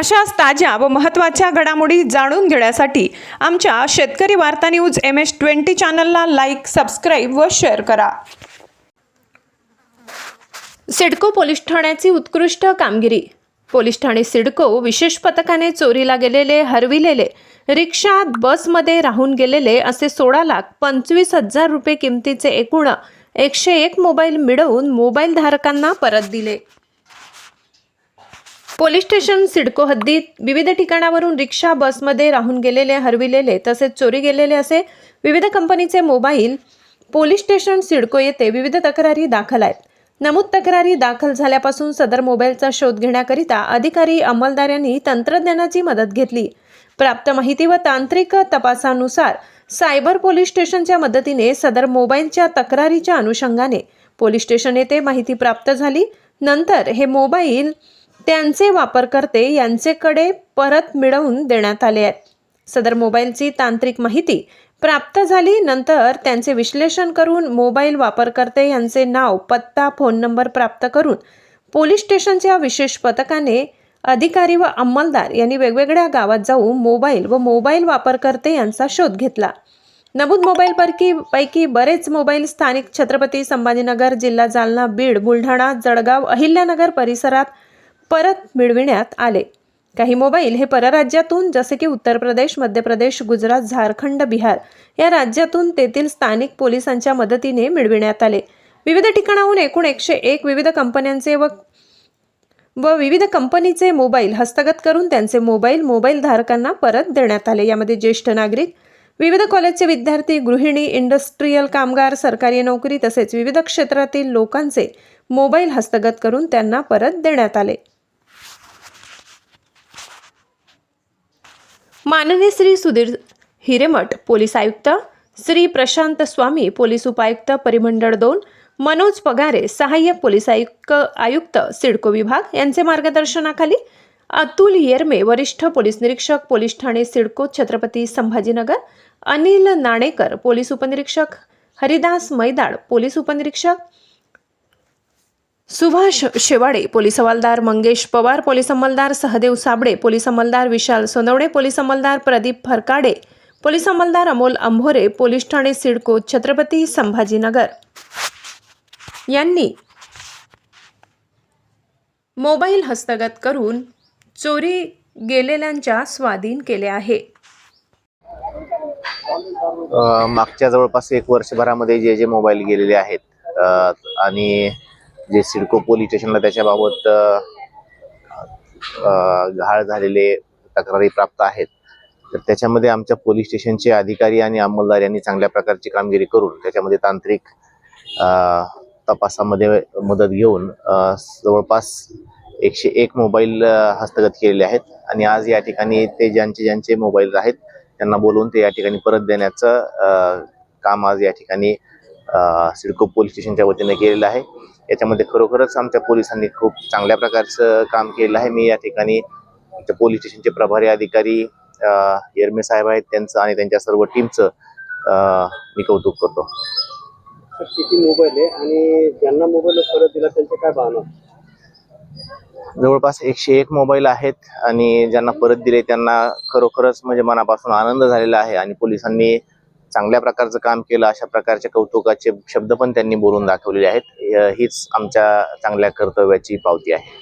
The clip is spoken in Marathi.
अशाच ताज्या व महत्त्वाच्या घडामोडी जाणून घेण्यासाठी आमच्या शेतकरी वार्ता न्यूज एम एस ट्वेंटी चॅनलला लाईक सबस्क्राईब व शेअर करा. सिडको पोलीस ठाण्याची उत्कृष्ट कामगिरी. पोलीस ठाणे सिडको विशेष पथकाने चोरीला गेलेले हरविलेले रिक्षात बसमध्ये राहून गेलेले असे सोळा लाख पंचवीस हजार रुपये किमतीचे एकूण एकशे एक मोबाईल मिळवून मोबाईल धारकांना परत दिले. पोलीस स्टेशन सिडको हद्दीत विविध ठिकाणावरून रिक्षा बसमध्ये राहून गेलेले हरविलेले तसेच चोरी गेलेले असे विविध कंपनीचे मोबाईल पोलीस स्टेशन सिडको येथे विविध तक्रारी दाखल आहेत. नमूद तक्रारी दाखल झाल्यापासून सदर मोबाईलचा शोध घेण्याकरिता अधिकारी अंमलदार यांनी तंत्रज्ञानाची मदत घेतली. प्राप्त माहिती व तांत्रिक तपासानुसार सायबर पोलीस स्टेशनच्या मदतीने सदर मोबाईलच्या तक्रारीच्या अनुषंगाने पोलीस स्टेशन येथे माहिती प्राप्त झाली. नंतर हे मोबाईल त्यांचे वापरकर्ते यांचेकडे परत मिळवून देण्यात आले आहेत. सदर मोबाईलची तांत्रिक माहिती प्राप्त झाली नंतर त्यांचे विश्लेषण करून मोबाईल वापरकर्ते यांचे नाव पत्ता फोन नंबर प्राप्त करून पोलीस स्टेशनच्या विशेष पथकाने अधिकारी व अंमलदार यांनी वेगवेगळ्या गावात जाऊन मोबाईल व मोबाईल वापरकर्ते यांचा शोध घेतला. नमूद मोबाईल पैकी पैकी बरेच मोबाईल स्थानिक छत्रपती संभाजीनगर जिल्हा जालना बीड बुलढाणा जळगाव अहिल्यानगर परिसरात परत मिळविण्यात आले. काही मोबाईल हे परराज्यातून जसे की उत्तर प्रदेश मध्य प्रदेश गुजरात झारखंड बिहार या राज्यातून तेथील स्थानिक पोलिसांच्या मदतीने मिळविण्यात आले. विविध ठिकाणाहून एकूण एकशे एक विविध कंपन्यांचे व व विविध कंपनीचे मोबाईल हस्तगत करून त्यांचे मोबाईल मोबाईल धारकांना परत देण्यात आले. यामध्ये ज्येष्ठ नागरिक विविध कॉलेजचे विद्यार्थी गृहिणी इंडस्ट्रीयल कामगार सरकारी नोकरी तसेच विविध क्षेत्रातील लोकांचे मोबाईल हस्तगत करून त्यांना परत देण्यात आले. माननीय श्री सुधीर हिरेमठ पोलीस आयुक्त श्री प्रशांत स्वामी पोलीस उपायुक्त परिमंडळ दोन मनोज पगारे सहाय्यक पोलीस आयुक्त आयुक्त सिडको विभाग यांचे मार्गदर्शनाखाली अतुल येरमे वरिष्ठ पोलीस निरीक्षक पोलीस ठाणे सिडको छत्रपती संभाजीनगर अनिल नाणेकर पोलीस उपनिरीक्षक हरिदास मैदाड पोलीस उपनिरीक्षक सुभाष शेवाडे पोलीस हवालदार मंगेश पवार पोलीस अंमलदार सहदेव साबळे पोलीस अंमलदार विशाल सोनवडे पोलीस अंमलदार प्रदीप फरकाडे पोलीस अंमलदार अमोल अंभोरे पोलीस ठाणे सिडको छत्रपती संभाजीनगर. यांनी मोबाईल हस्तगत करून चोरी गेलेल्यांच्या स्वाधीन केले आहे. मागच्या जवळपास एक वर्षभरामध्ये जे जे मोबाईल गेलेले आहेत आणि जे सिडको पोलीस स्टेशनला त्याच्याबाबत घाळ झालेले तक्रारी प्राप्त आहेत. तर त्याच्यामध्ये आमच्या पोलीस स्टेशनचे अधिकारी आणि अंमलदार यांनी चांगल्या प्रकारची कामगिरी करून त्याच्यामध्ये तांत्रिक तपासामध्ये मदत घेऊन जवळपास एकशे एक मोबाईल हस्तगत केलेले आहेत. आणि आज या ठिकाणी ते ज्यांचे ज्यांचे मोबाईल आहेत त्यांना बोलवून ते या ठिकाणी परत देण्याचं काम आज या ठिकाणी सिडको पोलीस स्टेशनच्या वतीने केलेलं आहे. याच्यामध्ये खरोखरच आमच्या पोलिसांनी खूप चांगल्या प्रकारचं काम केलेलं आहे. मी या ठिकाणी आमच्या पोलीस स्टेशनचे प्रभारी अधिकारी अ, येरमे साहेब आहेत त्यांचं आणि त्यांच्या सर्व टीमचं मी कौतुक करतो. किती मोबाईल आहे आणि ज्यांना मोबाईल परत दिला त्यांचे काय भावना? जवळपास एकशे एक मोबाईल आहेत आणि ज्यांना परत दिले त्यांना खरोखरच म्हणजे मनापासून आनंद झालेला आहे आणि पोलिसांनी चांगल्या प्रकारचं काम केलं अशा प्रकारच्या कौतुकाचे शब्द पण त्यांनी बोलून दाखवलेले आहेत. हीच आमच्या चांगल्या कर्तव्याची पावती आहे.